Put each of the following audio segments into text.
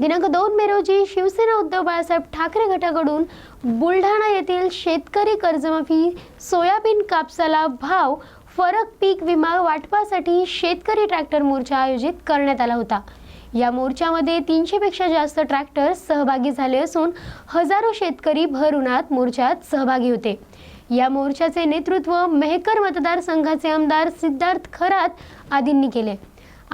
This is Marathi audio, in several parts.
दिनांक दोन मे रोजी शिवसेना उद्धव बाळासाहेब ठाकरे गटाकडून बुलढाणा येथील शेतकरी कर्जमाफी सोयाबीन कापसाला भाव फरक पीक विमा वाटपासाठी शेतकरी ट्रॅक्टर मोर्चा आयोजित करण्यात आला होता. या मोर्चामध्ये तीनशेपेक्षा जास्त ट्रॅक्टर सहभागी झाले असून हजारो शेतकरी भर उन्हात मोर्चात सहभागी होते. या मोर्चाचे नेतृत्व मेहकर मतदारसंघाचे आमदार सिद्धार्थ खरात आदींनी केले.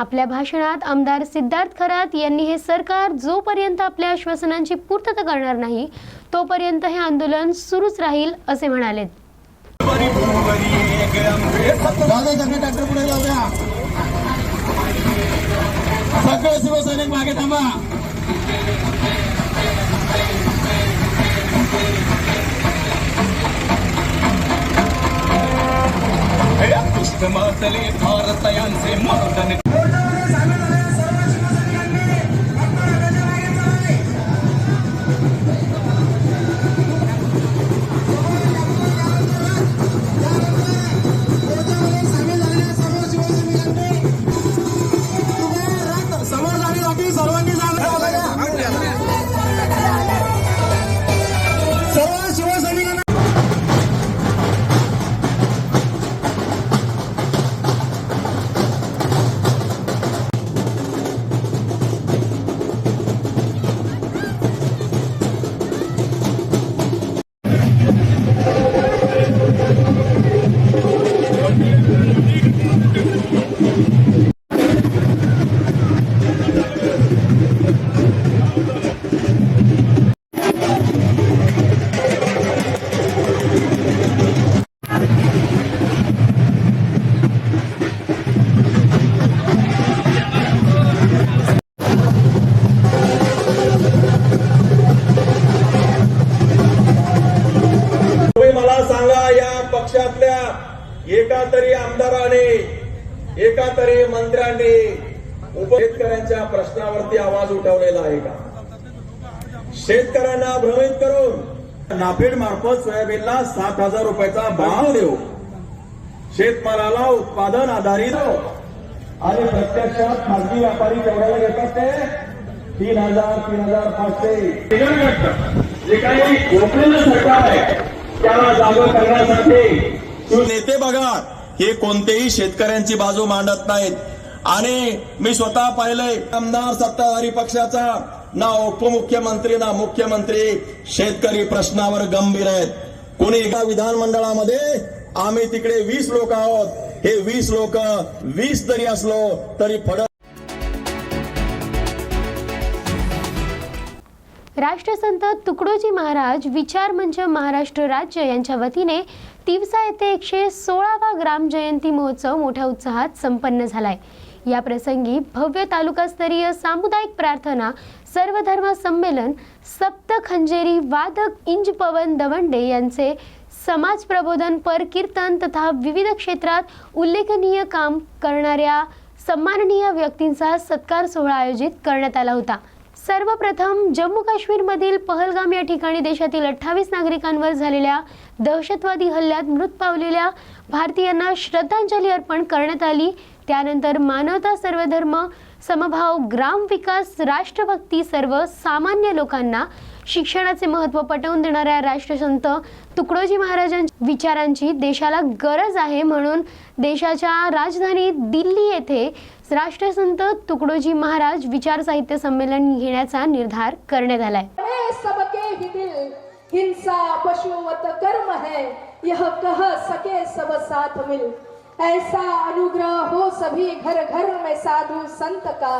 आपल्या भाषणात आमदार सिद्धार्थ खरात यांनी हे सरकार जोपर्यंत आपल्या आश्वासनांची पूर्तता करणार नाही तोपर्यंत हे आंदोलन सुरूच राहील असे म्हणाले. सगळे शिवसैनिक मागे थांबा. भारतयांचे मर्दन समोर आवाज उठवलेला आहे का? शेतकऱ्यांना भ्रमित करून. नाफेड मार्फत सोयाबीनला सात हजार रुपयाचा भाव देऊ. शेतमालाला उत्पादन आधारित. आणि प्रत्यक्षात खासगी व्यापारी केवढ्याला घेतात ते तीन हजार तीन हजार पाचशे. जे काही झोपलेलं सरकार आहे त्याला जागं करण्यासाठी नेते बघा हे कोणतेही शेतकऱ्यांची बाजू मांडत नाहीत. आणि मी स्वतः पाहिलंय आमदार सत्ताधारी पक्षाचा. ना उपमुख्यमंत्री ना मुख्यमंत्री. शेतकरी प्रश्नावर गंभीर आहेत. कोणी एका विधानमंडळामध्ये आम्ही तिकडे वीस लोक आहोत. हे वीस लोक वीस जरी असलो तरी फड राष्ट्रसंत तुकडोजी महाराज विचार मंच महाराष्ट्र राज्य यांच्या वतीने तिवसा येथे एकशे सोळावा ग्राम जयंती महोत्सव मोठ्या उत्साहात संपन्न झालाय. या प्रसंगी भव्य तालुकास्तरीय सामुदायिक प्रार्थना सर्वधर्म संमेलन सप्त खंजेरी वादक इंज पवन दवंडे यांचे समाज प्रबोधन पर कीर्तन तथा विविध क्षेत्रात उल्लेखनीय काम करणाऱ्या सन्माननीय व्यक्तींचा सत्कार सोहळा आयोजित करण्यात आला होता. सर्वप्रथम जम्मू काश्मीरमधील पहलगाम या ठिकाणी देशातील अठ्ठावीस नागरिकांवर झालेल्या दहशतवादी हल्ल्यात मृत पावलेल्या भारतीयांना श्रद्धांजली अर्पण करण्यात आली. त्यानंतर मानवता सर्वधर्म समभाव ग्राम विकास राष्ट्रभक्ती सर्व सामान्य लोकांना शिक्षणाचे महत्त्व पटवून देणाऱ्या राष्ट्रसंत तुकडोजी महाराजांच्या विचारांची देशाला गरज आहे म्हणून देशाच्या राजधानी दिल्ली येथे राष्ट्रसंत तुकडोजी महाराज विचार साहित्य संमेलन घेण्याचा निर्धार करण्यात आलाय. हिंसा पशुवत कर्म है यह कह सके सब साथ मिल। ऐसा अनुग्रह हो सभी घर घर में साधु संत का।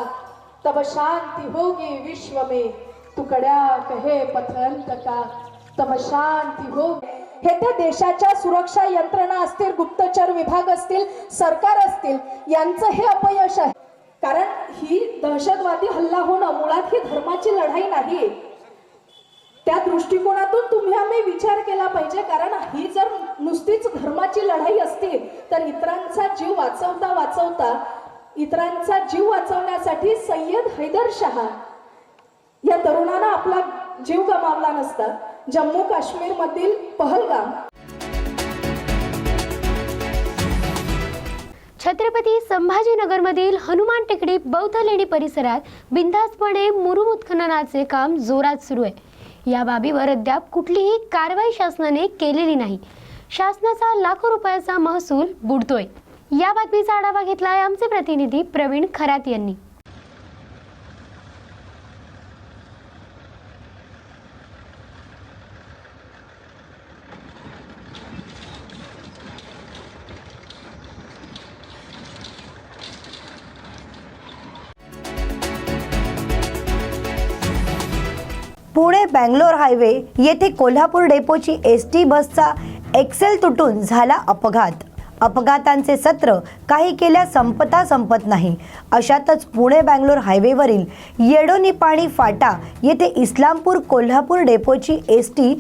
तब शांति होगी विश्व में। तुकड्या कहे पथंत का। तब शांती होगी। हे त्या देशाच्या सुरक्षा यंत्रणा असतील गुप्तचर विभाग असतील सरकार असतील यांचं हे अपयश आहे. कारण ही दहशतवादी हल्ला होणं मुळात ही धर्माची लढाई नाही. त्या दृष्टिकोनातून तुम्ही आम्ही विचार केला पाहिजे. कारण ही जर नुसतीच धर्माची लढाई असती तर इतरांचा जीव वाचवता वाचवता इतरांचा जीव वाचवण्यासाठी सय्यद हैदर शहा या तरुणानं आपला जीव गमावला नसता. जम्मू काश्मीर मधील पहलगाम. छत्रपती संभाजीनगरमधील हनुमान टेकडी बौद्ध लेणी परिसरात बिनधास्तपणे मुरुम उत्खननाचे काम जोरात सुरू आहे. या बाबीवर अद्याप कुठलीही कारवाई शासनाने केलेली नाही. शासनाचा लाखो रुपयाचा महसूल बुडतोय. या बातमीचा आढावा घेतलाय आमचे प्रतिनिधी प्रवीण खरात यांनी. पुणे बँगलोर हायवे येथे कोल्हापूर डेपोची एस टी बसचा एक्सेल तुटून झाला अपघात. अपघातांचे सत्र काही केल्या संपता संपत नाही. अशातच पुणे बँगलोर हायवेवरील येडोनिपाणी फाटा येथे इस्लामपूर कोल्हापूर डेपोची एस टी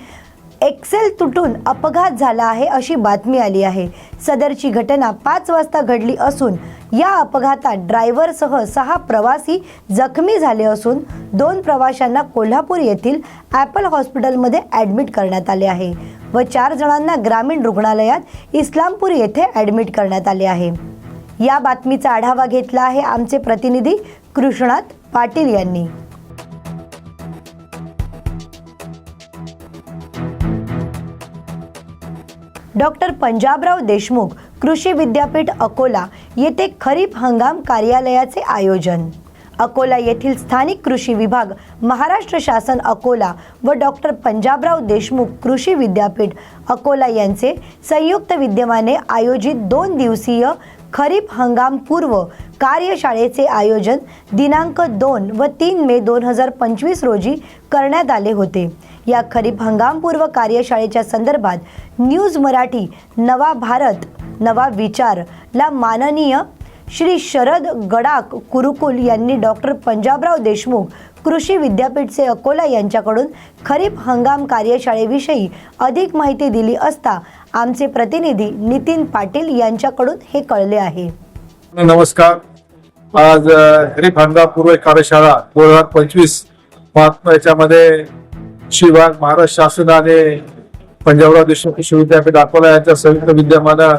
एक्सेल तुटून अपघात झाला आहे अशी बातमी आली आहे. सदरची घटना पाच वाजता घडली असून या अपघातात ड्रायव्हरसह सहा प्रवासी जखमी झाले असून दोन प्रवाशांना कोल्हापूर येथील ॲपल हॉस्पिटलमध्ये ॲडमिट करण्यात आले आहे व चार जणांना ग्रामीण रुग्णालयात इस्लामपूर येथे ॲडमिट करण्यात आले आहे. या बातमीचा आढावा घेतला आहे आमचे प्रतिनिधी कृष्णात पाटील यांनी. डॉक्टर पंजाबराव देशमुख कृषी विद्यापीठ अकोला येथे खरीप हंगाम कार्यालयाचे आयोजन. अकोला येथील स्थानिक कृषी विभाग महाराष्ट्र शासन अकोला व डॉक्टर पंजाबराव देशमुख कृषी विद्यापीठ अकोला यांचे संयुक्त विद्यमाने आयोजित दोन दिवसीय खरीप हंगामपूर्व कार्यशाळेचे आयोजन दिनांक दोन व तीन मे दोन हजार पंचवीस रोजी करण्यात आले होते. या खरीप हंगामपूर्व कार्यशाळेच्या संदर्भात न्यूज मराठी नवा भारत नवा विचार ला माननीय श्री शरद गडाक कुरुकुल यांनी डॉक्टर पंजाबराव देशमुख कृषी विद्यापीठचे अकोला यांच्याकडून खरीप हंगाम कार्यशाळेविषयी अधिक माहिती दिली असता आमचे प्रतिनिधी नितीन पाटील यांच्याकडून हे कळले आहे. नमस्कार. आज अ, हंगा पूर्व कार्यशाळा दोन हजार पंचवीस महात्मा याच्यामध्ये शिवाग महाराष्ट्र शासनाने पंजाबराव देशमुख कृषी विद्यापीठ अकोला यांच्या संयुक्त विद्यमानं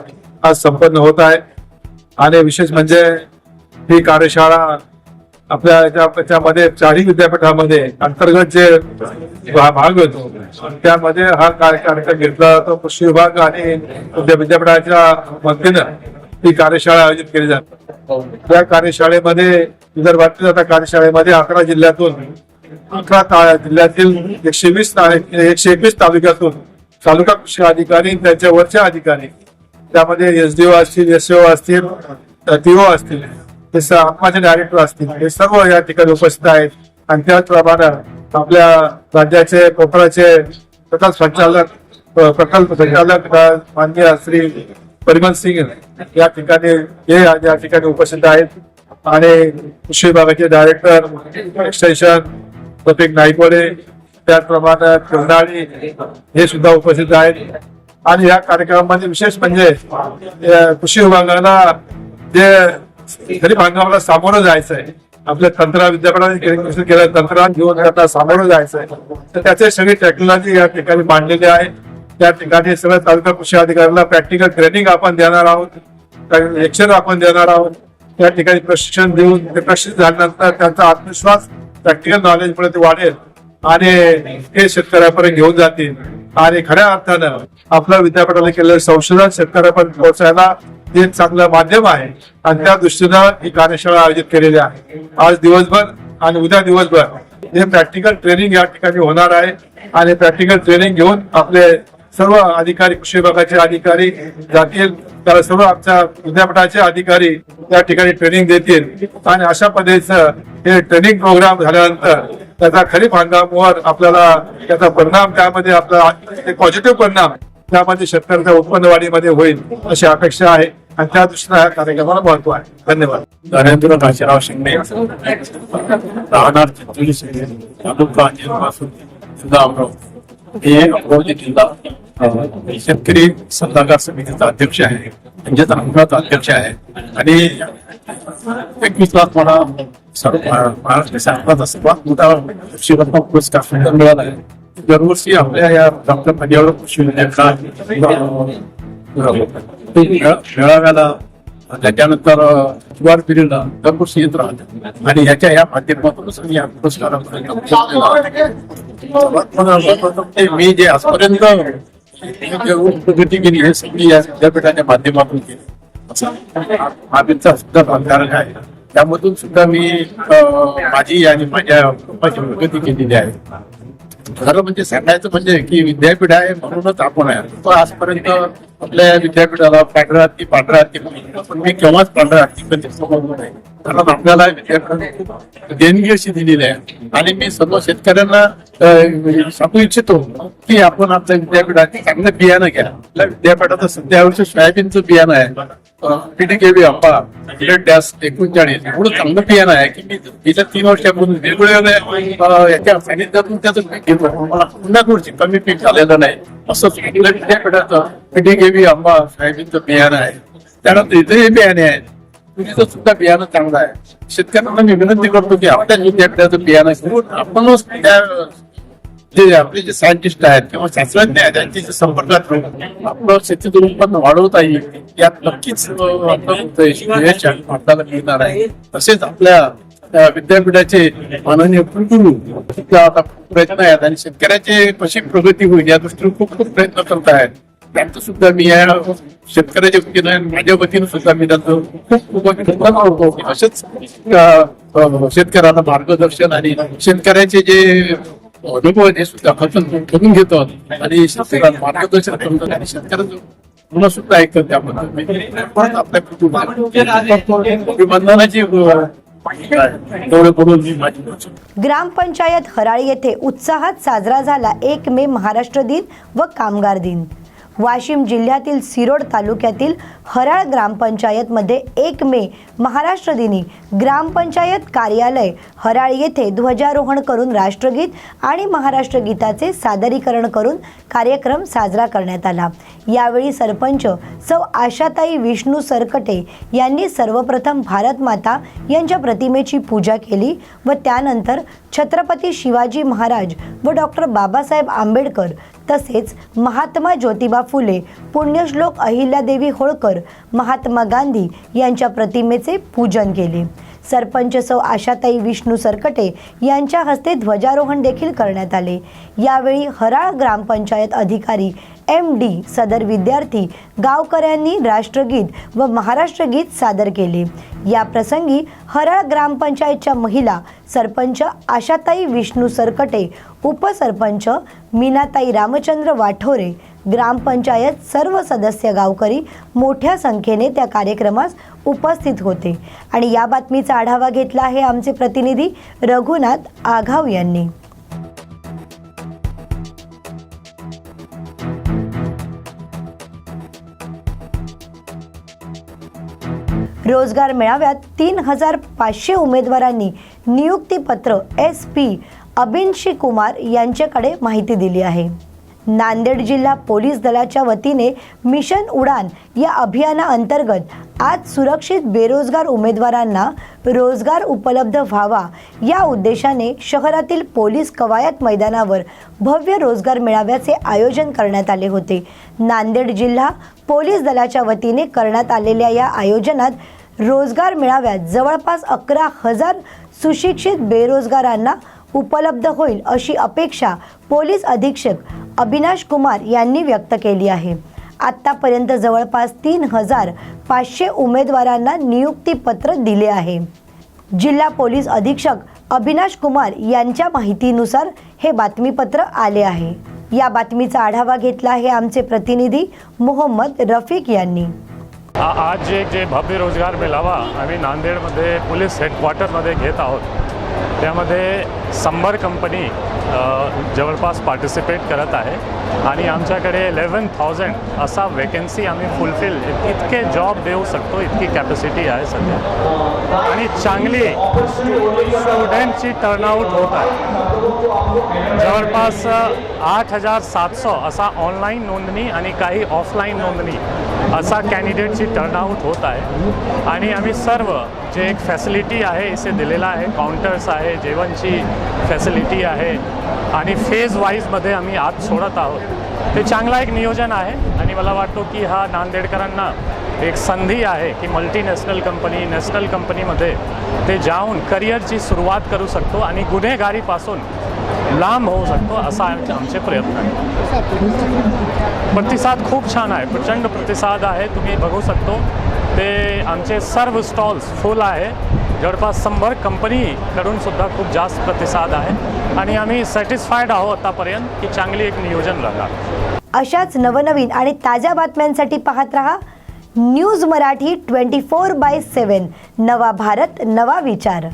आज संपन्न होत आहे. आणि विशेष म्हणजे ही कार्यशाळा आपल्या त्याच्यामध्ये चारही विद्यापीठामध्ये अंतर्गत जे भाग होतो त्यामध्ये हा काय- कार्यक्रम घेतला जातो कृषी विभाग आणि विद्यापीठाच्या वतीनं ही कार्यशाळा आयोजित केली जाते. त्या कार्यशाळेमध्ये विदर्भातील आता कार्यशाळेमध्ये अकरा जिल्ह्यातून अकरा जिल्ह्यातील एकशे वीस ता- एकशे एकवीस तालुक्यातून तालुका कृषी अधिकारी त्यांच्या वरच्या अधिकारी त्यामध्ये एसडीओ असतील एसओ असतील टीओ असतील ते स- डायरेक्टर असतील. हे सर्व या ठिकाणी उपस्थित आहेत. आणि त्याचप्रमाणे आपल्या राज्याचे कोकणाचे तथा संचालक प्रकल्प संचालक माननीय श्री परिमल सिंग या ठिकाणी हे या ठिकाणी उपस्थित आहेत. आणि कृषी विभागाचे डायरेक्टर एक्सटेन्शन प्रतीक नाईकवाडे त्याचप्रमाणे कर्नाळी हे सुद्धा उपस्थित आहेत. आणि या कार्यक्रमामध्ये विशेष म्हणजे कृषी विभागाला जे तरी हंगामाला सामोरं जायचं आहे आपल्या तंत्र विद्यापीठाने केलं तंत्रज्ञान घेऊन आता सामोरं जायचं आहे तर त्याचे सगळी टेक्नॉलॉजी या ठिकाणी मांडलेली आहे. त्या ठिकाणी सगळ्या तालुका कृषी अधिकाऱ्यांना प्रॅक्टिकल ट्रेनिंग आपण देणार आहोत. लेक्चर आपण देणार आहोत. त्या ठिकाणी प्रशिक्षण देऊन ते प्रशिक्षित झाल्यानंतर त्यांचा आत्मविश्वास प्रॅक्टिकल नॉलेज मुळे ते वाढेल. आणि ते शेतकऱ्यापर्यंत घेऊन जातील. आणि खऱ्या अर्थानं आपल्या विद्यापीठाला केलेलं संशोधन शेतकऱ्यापर्यंत पोहोचायला हे एक चांगलं माध्यम आहे. आणि त्या दृष्टीनं ही कार्यशाळा आयोजित केलेली आहे. आज दिवसभर आणि उद्या दिवसभर हे प्रॅक्टिकल ट्रेनिंग या ठिकाणी होणार आहे. आणि प्रॅक्टिकल ट्रेनिंग घेऊन आपले सर्व अधिकारी कृषी विभागाचे अधिकारी जातील त्याला सर्व आमच्या विद्यापीठाचे अधिकारी त्या ठिकाणी ट्रेनिंग देतील. आणि अशा पद्धतीचं हे ट्रेनिंग प्रोग्राम झाल्यानंतर त्याचा खरीप हंगामावर आपल्याला त्याचा परिणाम त्यामध्ये आपला पॉझिटिव्ह परिणाम त्यामध्ये शेतकऱ्यांच्या उत्पन्न वाढीमध्ये होईल अशी अपेक्षा आहे. आणि त्या दृष्टीने या कार्यक्रमाला महत्त्व आहे धन्यवाद. नरेंद्र काशीराव शिंदे. राहणार चिंचोली शिंदे. तालुका पासून सुद्धा अमरावती हे अमरावती जिल्हा शेतकरी सल्लागार समितीचा अध्यक्ष आहे. म्हणजेच अमरावती अध्यक्ष आहे. आणि एकवीस लाख मला महाराष्ट्र शासनाचा सर्वात मोठा शिवरत्न पुरस्कार मिळाला आहे. दरवर्षी आपल्या या डॉक्टर पंजाबराव कृषी विद्यापीठात ते मेळाव्याला त्याच्यानंतर जुवार पिढीला दरवर्षी येत आणि ह्याच्या या माध्यमातूनच मी या पुरस्कारापर्यंत मी जे आजपर्यंत प्रगती केली हे सगळी या विद्यापीठाच्या माध्यमातून केली. महावीरचा सुद्धा भागधारक आहे. त्यामधून सुद्धा मी माझी आणि माझ्या कुटुंबाची प्रगती केलेली आहे. खरं म्हणजे सांगायचं म्हणजे की विद्यापीठ आहे म्हणूनच आपण आहे. आजपर्यंत आपल्या विद्यापीठाला पांढऱ्या हत्ती पांढऱ्या हत्ती पण मी केव्हाच पांढऱ्या हत्ती पण नाही. कारण आपल्याला विद्यापीठाने देणगी अशी दिलेली आहे. आणि मी सर्व शेतकऱ्यांना सांगू इच्छितो की आपण आपल्या विद्यापीठाची चांगलं बियाणं घ्या. आपल्या विद्यापीठाचं सध्या वर्ष सोयाबीनचं बियाणं आहे. पीडीकेबी आंबा मिलेट डॅस एकोणचाळीस. एवढं चांगलं बियाणं आहे की मी गेल्या तीन वर्षापासून वेगवेगळ्या याच्या सानिध्यातून त्याचं पीक घेतो मला पुन्हा वर्षी कमी पीक झालेलं नाही. असंच आपल्या विद्यापीठाचं पीडीकेबी आंबा साहेबींचं बियाणं आहे. त्यानंतर इथेही बियाणे आहेत तुझीचं सुद्धा बियाणं चांगलं आहे. शेतकऱ्यांना मी विनंती करतो की आपल्या विद्यापीठाचं बियाणं घेऊन आपणच त्या जे आपले जे सायंटिस्ट आहेत किंवा शास्त्रज्ञ आहेत त्यांच्या जे संपर्कात राहून आपलं शेतीतून उत्पन्न वाढवता येईल यात नक्कीच भारताला मिळणार आहे तसेच आपल्या विद्यापीठाचे माननीय कुलगुरू आता प्रयत्न आहेत आणि शेतकऱ्याचे कशी प्रगती होईल या दृष्टीने खूप खूप प्रयत्न करत आहेत त्यांचं सुद्धा मी या शेतकऱ्याच्या वतीनं माझ्या वतीनं सुद्धा मी त्यांचं खूप खूप अभिनंदन की असेच शेतकऱ्यांना मार्गदर्शन आणि शेतकऱ्याचे जे अनुभव सुद्धा खचून करून घेतात आणि शेतकऱ्यांना मार्गदर्शन करतात आणि शेतकऱ्यांचं पुन्हा सुद्धा ऐकतात त्याबद्दल परत आपल्या ग्रामपंचायत हराळी येथे उत्साहात साजरा झाला एक मे महाराष्ट्र दिन व कामगार दिन. वाशिम जिल्ह्यातील सिरोड तालुक्यातील हराळ ग्रामपंचायतमध्ये एक मे महाराष्ट्र दिनी ग्रामपंचायत कार्यालय हराळ येथे ध्वजारोहण करून राष्ट्रगीत आणि महाराष्ट्र गीताचे सादरीकरण करून कार्यक्रम साजरा करण्यात आला. यावेळी सरपंच सौ आशाताई विष्णू सरकटे यांनी सर्वप्रथम भारत माता यांच्या प्रतिमेची पूजा केली व त्यानंतर छत्रपती शिवाजी महाराज व डॉक्टर बाबासाहेब आंबेडकर तसेच महात्मा ज्योतिबा फुले पुण्यश्लोक अहिल्यादेवी होळकर महात्मा गांधी यांच्या प्रतिमेचे पूजन केले. सरपंच सौ आशाताई विष्णू सरकटे यांच्या हस्ते ध्वजारोहण देखील करण्यात आले. यावेळी हराळ ग्रामपंचायत अधिकारी एम डी सदर विद्यार्थी गावकऱ्यांनी राष्ट्रगीत व महाराष्ट्र गीत सादर केले. या प्रसंगी हराळ ग्रामपंचायतच्या महिला सरपंच आशाताई विष्णू सरकटे उपसरपंच मीनाताई रामचंद्र वाठोरे ग्रामपंचायत सर्व सदस्य गावकरी मोठ्या संख्येने त्या कार्यक्रमास उपस्थित होते. आणि या बातमीचा आढावा घेतला आहे आमचे प्रतिनिधी रघुनाथ आघाव यांनी. रोजगार मेळाव्यात तीन हजार पाचशे उमेदवारांनी नियुक्तीपत्र एस पी अबिनशी कुमार यांच्याकडे माहिती दिली आहे. नांदेड जिल्हा पोलीस दलाच्या वतीने मिशन उडान या अभियानाअंतर्गत आज सुरक्षित बेरोजगार उमेदवारांना रोजगार उपलब्ध व्हावा या उद्देशाने शहरातील पोलीस कवायत मैदानावर भव्य रोजगार मेळाव्याचे आयोजन करण्यात आले होते. नांदेड जिल्हा पोलीस दलाच्या वतीने करण्यात आलेल्या या आयोजनात रोजगार मेळाव्यात जवळपास अकरा हजार सुशिक्षित बेरोजगारांना उपलब्ध होईल अशी अपेक्षा पोलीस अधीक्षक अविनाश कुमार यांनी व्यक्त केली आहे. आत्तापर्यंत जवळपास तीन हजार पाचशे उमेदवारांना नियुक्तीपत्र दिले आहे. जिल्हा पोलीस अधीक्षक अविनाश कुमार यांच्या माहितीनुसार हे बातमीपत्र आले आहे. या बातमीचा आढावा घेतला आहे आमचे प्रतिनिधी मोहम्मद रफिक यांनी. आज जे जे भव्य रोजगार मेळावा आम्ही नांदेडमध्ये पोलीस हेडक्वार्टरमध्ये घेत आहोत. त्यामध्ये संबर कंपनी जवळपास पार्टिसिपेट करत आहे. आणि आमच्याकडे इलेवन थाउजंड असा वेकन्सी आम्ही फुलफिल इतके जॉब देऊ शकतो इतकी कॅपॅसिटी आहे सध्या. आणि चांगली स्टुडंटची टर्नआउट होत आहे. जवळपास आठ हजार सातशे असा ऑनलाईन नोंदणी आणि काही ऑफलाईन नोंदणी असा कॅन्डिडेटची टर्नआउट होत आहे. आणि आम्ही सर्व जे एक फॅसिलिटी आहे इथे दिलेला आहे. काउंटर्स आहे जेवणची फॅसिलिटी आहे. आणि फेज वाईजमध्ये आम्ही आत सोडत आहोत. ते चांगला एक नियोजन आहे. आणि मला वाटतो की हा नांदेडकरांना एक संधी आहे की मल्टीनॅशनल कंपनी नॅशनल कंपनीमध्ये ते जाऊन करिअरची सुरुवात करू शकतो आणि गुन्हेगारीपासून लांब होऊ शकतो असा आमचे आमचे प्रयत्न आहे प्रतिसाद खूप छान आहे. प्रचंड प्रतिसाद आहे. तुम्ही बघू शकतो. ते आमचे सर्व स्टॉल्स फुल आहे. जवळपास शंभर कंपनीकडूनसुद्धा खूप जास्त प्रतिसाद आहे. आणि आम्ही सॅटिस्फाईड आहोत आतापर्यंत की चांगली एक नियोजन राहणार अशाच नवनवीन आणि ताज्या बातम्यांसाठी पाहत रहा news Marathi twenty four by seven. नवा भारत नवा विचार.